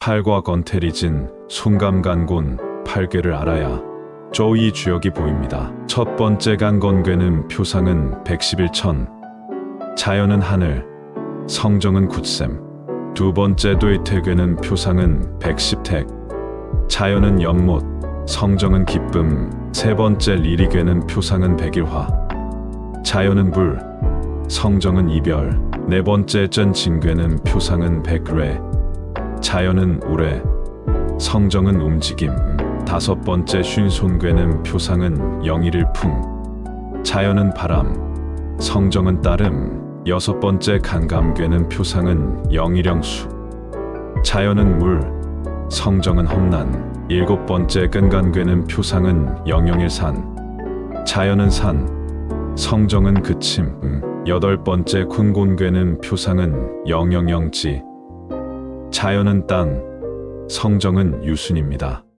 팔과 건텔이 진 순감간곤 팔괘를 알아야 쪼이 주역이 보입니다. 첫 번째 간건괴는 표상은 111천, 자연은 하늘, 성정은 굳셈. 두 번째 되태괴는 표상은 110택, 자연은 연못, 성정은 기쁨. 세 번째 리리괴는 표상은 백일화, 자연은 불, 성정은 이별. 네 번째 전진괴는 표상은 백뢰, 자연은 우레, 성정은 움직임. 다섯 번째 쉰손괴는 표상은 영일일풍, 자연은 바람, 성정은 따름. 여섯 번째 강감괴는 표상은 영일영수, 자연은 물, 성정은 험난. 일곱 번째 끈간괴는 표상은 영영일산, 자연은 산, 성정은 그침. 음. 여덟 번째 쿤곤괴는 표상은 영영영지, 자연은 땅, 성정은 유순입니다.